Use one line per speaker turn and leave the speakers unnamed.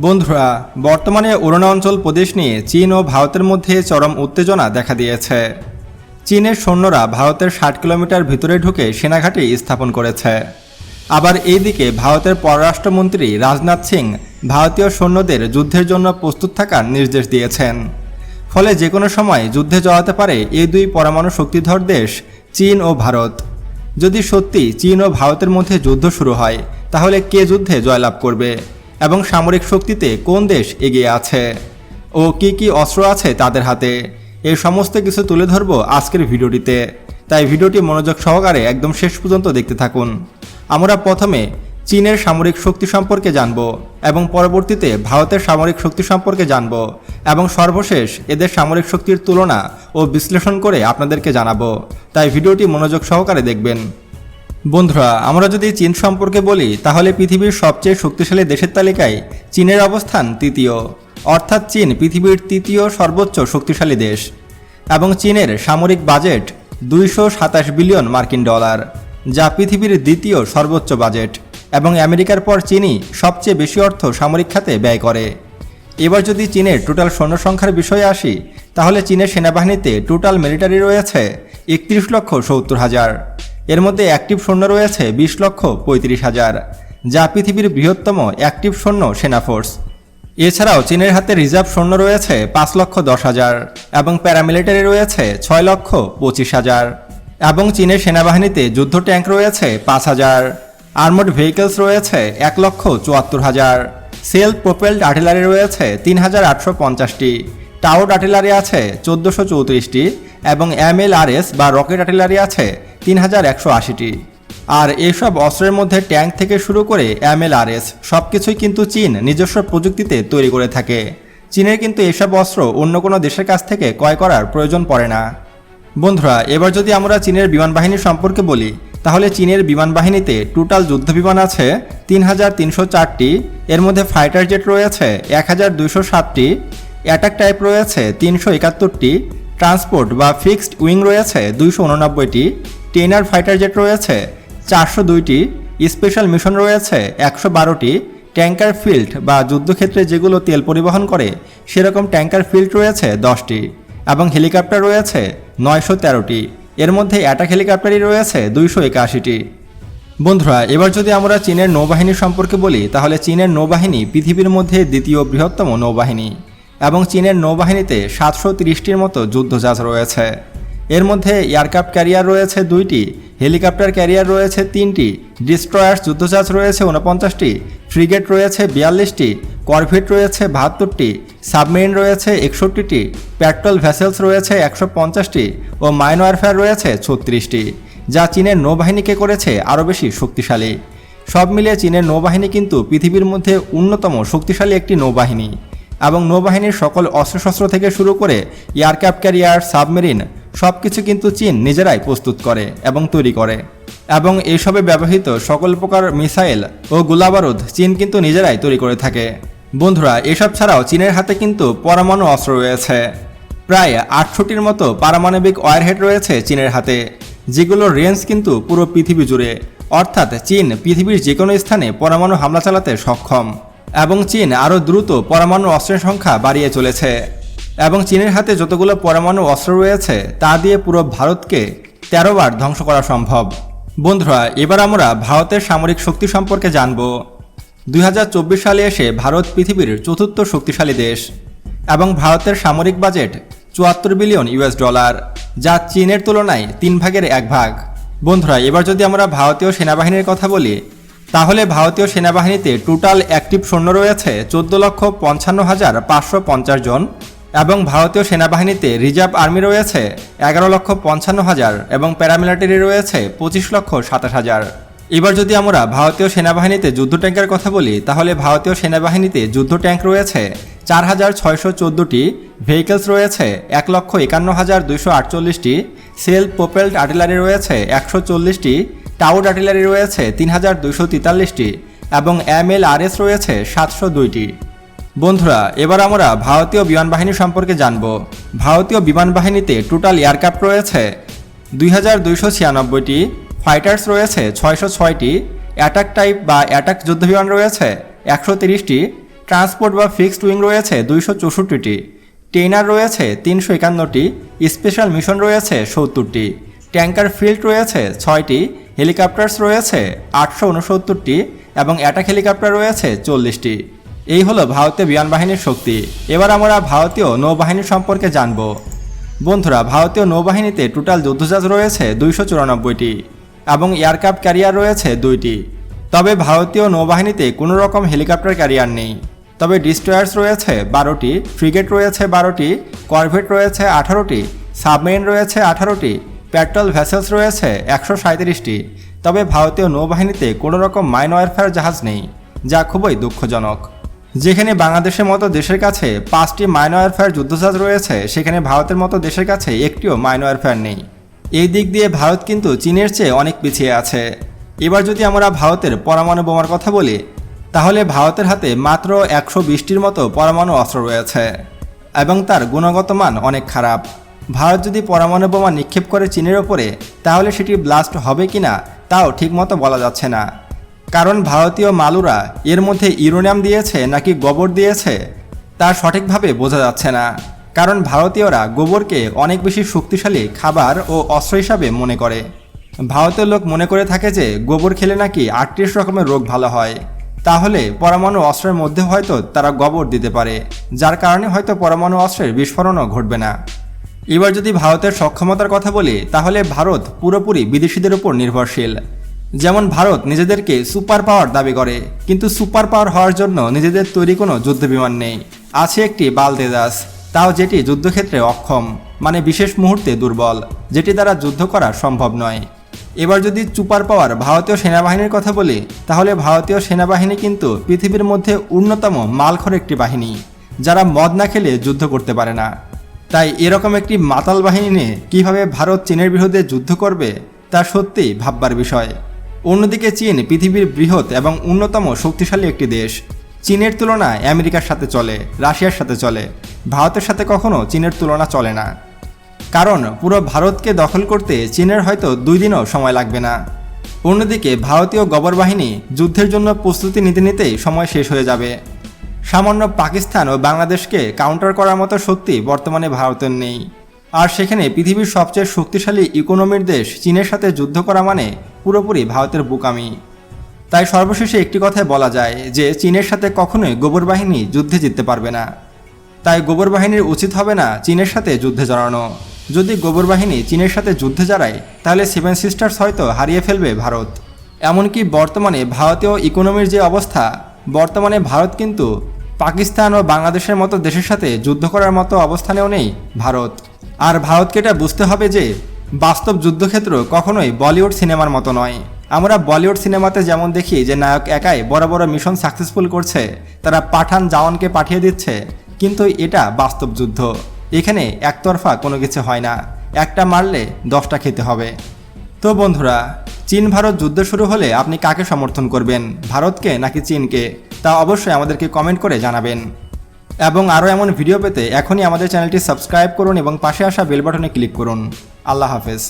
বন্ধুরা, বর্তমানে অরুণাচল প্রদেশ নিয়ে চীন ও ভারতের মধ্যে চরম উত্তেজনা দেখা দিয়েছে। চীনের সৈন্যরা ভারতের ষাট কিলোমিটার ভিতরে ঢুকে সেনাঘাঁটি স্থাপন করেছে। আবার এইদিকে ভারতের পররাষ্ট্রমন্ত্রী রাজনাথ সিং ভারতীয় সৈন্যদের যুদ্ধের জন্য প্রস্তুত থাকার নির্দেশ দিয়েছেন। ফলে যে কোনো সময় যুদ্ধে জড়াতে পারে এই দুই পরমাণু শক্তিধর দেশ, চীন ও ভারত। যদি সত্যি চীন ও ভারতের মধ্যে যুদ্ধ শুরু হয়, তাহলে কে যুদ্ধে জয়লাভ করবে? এবং সামরিক শক্তিতে কোন দেশ এগিয়ে আছে? ও কি কি অস্ত্র আছে তাদের হাতে? এই সমস্ত কিছু তুলে ধরব আজকের ভিডিওটিতে। তাই ভিডিওটি মনোযোগ সহকারে একদম শেষ পর্যন্ত দেখতে থাকুন। আমরা প্রথমে চীনের সামরিক শক্তি সম্পর্কে জানব এবং পরবর্তীতে ভারতের সামরিক শক্তি সম্পর্কে জানব এবং সর্বশেষ এদের সামরিক শক্তির তুলনা ও বিশ্লেষণ করে আপনাদেরকে জানাব। তাই ভিডিওটি মনোযোগ সহকারে দেখবেন। বন্ধুরা, আমরা যদি চীন সম্পর্কে বলি, তাহলে পৃথিবীর সবচেয়ে শক্তিশালী দেশের তালিকায় চীনের অবস্থান তৃতীয়। অর্থাৎ চীন পৃথিবীর তৃতীয় সর্বোচ্চ শক্তিশালী দেশ এবং চীনের সামরিক বাজেট দুইশো সাতাশ বিলিয়ন মার্কিন ডলার, যা পৃথিবীর দ্বিতীয় সর্বোচ্চ বাজেট এবং আমেরিকার পর চীনই সবচেয়ে বেশি অর্থ সামরিক খাতে ব্যয় করে। এবার যদি চীনের টোটাল সৈন্য সংখ্যার বিষয়ে আসি, তাহলে চীনের সেনাবাহিনীতে টোটাল মিলিটারি রয়েছে একত্রিশ লক্ষ সত্তর হাজার। এর মধ্যে অ্যাক্টিভ সৈন্য রয়েছে বিশ লক্ষ পঁয়ত্রিশ হাজার, যা পৃথিবীর বৃহত্তম অ্যাক্টিভ সৈন্য সেনা ফোর্স এছাড়াও চীনের হাতে রিজার্ভ সৈন্য রয়েছে পাঁচ লক্ষ দশ হাজার এবং প্যারামিলিটারি রয়েছে ছয় লক্ষ পঁচিশ হাজার এবং চীনের সেনাবাহিনীতে যুদ্ধ ট্যাঙ্ক রয়েছে পাঁচ হাজার আর্মড ভেহিকলস রয়েছে এক লক্ষ চুয়াত্তর হাজার সেলফ প্রোপেলড আর্টিলারি রয়েছে তিন হাজার আটশো পঞ্চাশটি টাউড আর্টিলারি আছে চোদ্দোশো চৌত্রিশটি এবং এমএলআরএস বা রকেট আর্টিলারি আছে তিন হাজার একশো আশিটি। আর এসব অস্ত্রের মধ্যে ট্যাঙ্ক থেকে শুরু করে এমএলআরএস সব কিছুই কিন্তু চীন নিজস্ব প্রযুক্তিতে তৈরি করে থাকে। চীনের কিন্তু এসব অস্ত্র অন্য কোনো দেশের কাছ থেকে ক্রয় করার প্রয়োজন পড়ে না। বন্ধুরা, এবার যদি আমরা চীনের বিমান বাহিনী সম্পর্কে বলি, তাহলে চীনের বিমান বাহিনীতে টোটাল যুদ্ধ বিমান আছে তিন হাজার তিনশো চারটি, এর মধ্যে ফাইটার জেট রয়েছে এক হাজার দুইশো সাতটি, অ্যাটাক টাইপ রয়েছে তিনশো একাত্তরটি ট্রান্সপোর্ট বা ফিক্সড উইং রয়েছে দুইশো উননব্বইটি টেনার ফাইটার জেট রয়েছে চারশো দুইটি, স্পেশাল মিশন রয়েছে একশো বারোটি, ট্যাঙ্কার ফিল্ড বা যুদ্ধক্ষেত্রে যেগুলো তেল পরিবহন করে, সেরকম ট্যাঙ্কার ফিল্ড রয়েছে দশটি এবং হেলিকপ্টার রয়েছে নয়শো তেরোটি। এর মধ্যে অ্যাটাক হেলিকপ্টারই রয়েছে দুইশো একাশিটি। বন্ধুরা, এবার যদি আমরা চীনের নৌবাহিনী সম্পর্কে বলি, তাহলে চীনের নৌবাহিনী পৃথিবীর মধ্যে দ্বিতীয় বৃহত্তম নৌবাহিনী। এবং চীনের নৌবাহিনীতে সাতশো তিরিশটির মতো যুদ্ধজাহাজ রয়েছে। এর মধ্যে এয়ারক্রাফট ক্যারিয়ার রয়েছে দুইটি, হেলিকপ্টার ক্যারিয়ার রয়েছে তিনটি, ডিস্ট্রয়ার্স যুদ্ধজাহাজ রয়েছে উনপঞ্চাশটি ফ্রিগেট রয়েছে বিয়াল্লিশটি, করভেট রয়েছে বাহাত্তরটি, সাবমেরিন রয়েছে একষট্টিটি, পেট্রোল ভেসেলস রয়েছে একশো পঞ্চাশটি ও মাইন ওয়ারফেয়ার রয়েছে ছত্রিশটি, যা চীনের নৌবাহিনীকে করেছে আরও বেশি শক্তিশালী। সব মিলিয়ে চীনের নৌবাহিনী কিন্তু পৃথিবীর মধ্যে অন্যতম শক্তিশালী একটি নৌবাহিনী। এবং নৌবাহিনীর সকল অস্ত্রশস্ত্র থেকে শুরু করে এয়ারক্রাফট ক্যারিয়ার, সাবমেরিন সব কিছু কিন্তু চীন নিজেরাই প্রস্তুত করে এবং তৈরি করে। এবং এসবে ব্যবহৃত সকল প্রকার মিসাইল ও গোলাবারুদ চীন কিন্তু নিজেরাই তৈরি করে থাকে। বন্ধুরা, এসব ছাড়াও চীনের হাতে কিন্তু পরমাণু অস্ত্র রয়েছে। প্রায় আটষট্টির মতো পারমাণবিক ওয়ারহেড রয়েছে চীনের হাতে, যেগুলোর রেঞ্জ কিন্তু পুরো পৃথিবী জুড়ে। অর্থাৎ চীন পৃথিবীর যে কোনো স্থানে পরমাণু হামলা চালাতে সক্ষম। এবং চীন আরও দ্রুত পরমাণু অস্ত্রের সংখ্যা বাড়িয়ে চলেছে। এবং চীনের হাতে যতগুলো পরমাণু অস্ত্র রয়েছে, তা দিয়ে পুরো ভারতকে তেরো বার ধ্বংস করা সম্ভব। বন্ধুরা, এবার আমরা ভারতের সামরিক শক্তি সম্পর্কে জানব। দুই হাজার চব্বিশ সালে এসে ভারত পৃথিবীর চতুর্থ শক্তিশালী দেশ এবং ভারতের সামরিক বাজেট চুয়াত্তর বিলিয়ন ইউএস ডলার, যা চীনের তুলনায় তিন ভাগের এক ভাগ। বন্ধুরা, এবার যদি আমরা ভারতীয় সেনাবাহিনীর কথা বলি তাহলে ভারতীয় সেনাবাহিনীতে টোটাল অ্যাক্টিভ সৈন্য রয়েছে চোদ্দ লক্ষ পঞ্চান্ন হাজার পাঁচশো পঞ্চাশ জন এবং ভারতীয় সেনাবাহিনীতে রিজার্ভ আর্মি রয়েছে এগারো লক্ষ পঞ্চান্ন হাজার এবং প্যারামিলিটারি রয়েছে পঁচিশ লক্ষ সাতাশ হাজার। এবার যদি আমরা ভারতীয় সেনাবাহিনীতে যুদ্ধ ট্যাঙ্কের কথা বলি, তাহলে ভারতীয় সেনাবাহিনীতে যুদ্ধ ট্যাঙ্ক রয়েছে চার হাজার ছয়শো চোদ্দোটি, ভেহিকলস রয়েছে এক লক্ষ একান্ন হাজার দুইশো আটচল্লিশটি সেল প্রোপেলড আর্টিলারি রয়েছে একশো চল্লিশটি টাউড আর্টিলারি রয়েছে তিন হাজার দুইশো তেতাল্লিশটি এবং এমএলআরএস রয়েছে সাতশো দুইটি। বন্ধুরা, এবার আমরা ভারতীয় বিমান বাহিনী সম্পর্কে জানব। ভারতীয় বিমান বাহিনীতে টোটাল এয়ারক্রাফট রয়েছে দুই হাজার দুইশো ছিয়ানব্বইটি, ফাইটার্স রয়েছে ছয়শো ছয়টি, অ্যাটাক টাইপ বা অ্যাটাক যুদ্ধবিমান রয়েছে একশো তিরিশটি, ট্রান্সপোর্ট বা ফিক্সড উইং রয়েছে দুইশো চৌষট্টিটি, ট্রেনার রয়েছে তিনশো একান্নটি, স্পেশাল মিশন রয়েছে সত্তরটি, ট্যাঙ্কার ফিল্ড রয়েছে ছয়টি হেলিকপ্টার্স রয়েছে আটশো উনসত্তরটি এবং অ্যাটাক হেলিকপ্টার রয়েছে চল্লিশটি। এই হলো ভারতীয় বিমান বাহিনীর শক্তি। এবার আমরা ভারতীয় নৌবাহিনী সম্পর্কে জানব। বন্ধুরা, ভারতীয় নৌবাহিনীতে টোটাল যুদ্ধজাহাজ রয়েছে দুইশো চুরানব্বইটি এবং এয়ারক্রাফট ক্যারিয়ার রয়েছে দুইটি। তবে ভারতীয় নৌবাহিনীতে কোনো রকম হেলিকপ্টার ক্যারিয়ার নেই। তবে ডিস্ট্রয়ার্স রয়েছে বারোটি, ফ্রিগেট রয়েছে বারোটি, করভেট রয়েছে আঠারোটি, সাবমেরিন রয়েছে আঠারোটি পেট্রোল ভেসেলস রয়েছে একশো সাঁত্রিশটি তবে ভারতীয় নৌবাহিনীতে কোনো রকম মাইন ওয়ারফেয়ার জাহাজ নেই, যা খুবই দুঃখজনক। যেখানে বাংলাদেশের মতো দেশের কাছে পাঁচটি মাইন ওয়ারফেয়ার যুদ্ধজাহাজ রয়েছে, সেখানে ভারতের মতো দেশের কাছে একটিও মাইন ওয়ারফেয়ার নেই। এই দিক দিয়ে ভারত কিন্তু চীনের চেয়ে অনেক পিছিয়ে আছে। এবার যদি আমরা ভারতের পরমাণু বোমার কথা বলি, তাহলে ভারতের হাতে মাত্র একশো বিশটির মতো পরমাণু অস্ত্র রয়েছে, এবং তার গুণগত মান অনেক খারাপ। ভারত যদি পরমাণু বোমা নিক্ষেপ করে চীনের ওপরে, তাহলে সেটি ব্লাস্ট হবে কিনা, তাও ঠিকমতো বলা যাচ্ছে না। কারণ ভারতীয় মালুরা এর মধ্যে ইউরোনিয়াম দিয়েছে নাকি গোবর দিয়েছে, তা সঠিকভাবে বোঝা যাচ্ছে না। কারণ ভারতীয়রা গোবরকে অনেক বেশি শক্তিশালী খাবার ও অস্ত্র হিসাবে মনে করে। ভারতের লোক মনে করে থাকে যে গোবর খেলে নাকি আটত্রিশ রকমের রোগ ভালো হয়। তাহলে পরমাণু অস্ত্রের মধ্যে হয়তো তারা গোবর দিতে পারে, যার কারণে হয়তো পরমাণু অস্ত্রের বিস্ফোরণও ঘটবে না। এবার যদি ভারতের সক্ষমতার কথা বলি, তাহলে ভারত পুরোপুরি বিদেশিদের উপর নির্ভরশীল। যেমন ভারত নিজেদেরকে সুপার পাওয়ার দাবি করে, কিন্তু সুপার পাওয়ার হওয়ার জন্য নিজেদের তৈরি কোনো যুদ্ধ বিমান নেই। আছে একটি বালতেজাস তাও যেটি যুদ্ধক্ষেত্রে অক্ষম মানে বিশেষ মুহূর্তে দুর্বল, যেটি দ্বারা যুদ্ধ করা সম্ভব নয়। এবার যদি সুপার পাওয়ার ভারতীয় সেনাবাহিনীর কথা বলি, তাহলে ভারতীয় সেনাবাহিনী কিন্তু পৃথিবীর মধ্যে অন্যতম মালখর একটি বাহিনী, যারা মদ না খেলে যুদ্ধ করতে পারে না। তাই এরকম একটি মাতাল বাহিনী নিয়ে কীভাবে ভারত চীনের বিরুদ্ধে যুদ্ধ করবে, তা সত্যিই ভাববার বিষয়। অন্যদিকে চীন পৃথিবীর বৃহৎ এবং অন্যতম শক্তিশালী একটি দেশ। চীনের তুলনা আমেরিকার সাথে চলে, রাশিয়ার সাথে চলে, ভারতের সাথে কখনো চীনের তুলনা চলে না। কারণ পুরো ভারতকে দখল করতে চীনের হয়তো দুই দিনও সময় লাগবে না। অন্যদিকে ভারতীয় গবর বাহিনী যুদ্ধের জন্য প্রস্তুতি নিতে নিতেই সময় শেষ হয়ে যাবে। সামান্য পাকিস্তান ও বাংলাদেশকে কাউন্টার করার মতো শক্তি বর্তমানে ভারতের নেই। আর সেখানে পৃথিবীর সবচেয়ে শক্তিশালী ইকোনমির দেশ চীনের সাথে যুদ্ধ করা মানে পুরোপুরি ভারতের বুকামি। তাই সর্বশেষে একটি কথাই বলা যায় যে, চীনের সাথে কখনোই গোবর বাহিনী যুদ্ধে জিততে পারবে না। তাই গোবর বাহিনীর উচিত হবে না চীনের সাথে যুদ্ধে জড়ানো। যদি গোবর বাহিনী চীনের সাথে যুদ্ধে জড়ায়, তাহলে সেভেন সিস্টার্স হয়তো হারিয়ে ফেলবে ভারত। এমনকি বর্তমানে ভারতীয় ইকোনমির যে অবস্থা, বর্তমানে ভারত কিন্তু পাকিস্তান ও বাংলাদেশের মতো দেশের সাথে যুদ্ধ করার মতো অবস্থানেও নেই ভারত। আর ভারতকে এটা বুঝতে হবে যে, বাস্তব যুদ্ধক্ষেত্র কখনোই বলিউড সিনেমার মতো নয়। আমরা বলিউড সিনেমাতে যেমন দেখি যে নায়ক একাই বড় বড় মিশন সাকসেসফুল করছে, তারা পাঠান জাওয়ানকে পাঠিয়ে দিচ্ছে, কিন্তু এটা বাস্তব যুদ্ধ। এখানে একতরফা কোনো কিছু হয় না। একটা মারলে দশটা খেতে হবে। তো বন্ধুরা চীন ভারত যুদ্ধ শুরু হলে আপনি কাকে সমর্থন করবেন? ভারতকে নাকি চীনকে? তা অবশ্যই আমাদেরকে কমেন্ট করে জানাবেন। এবং আরও এমন ভিডিও পেতে এখনই আমাদের চ্যানেলটি সাবস্ক্রাইব করুন এবং পাশে আসা বেল বাটনে ক্লিক করুন। আল্লাহ হাফেজ।